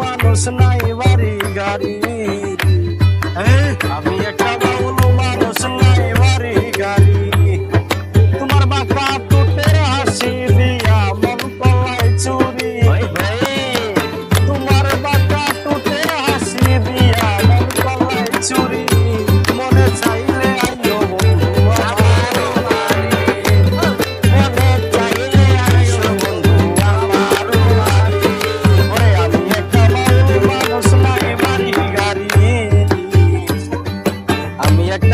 જવાનો સનાઈ વારી ગાડી. હે?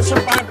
worship our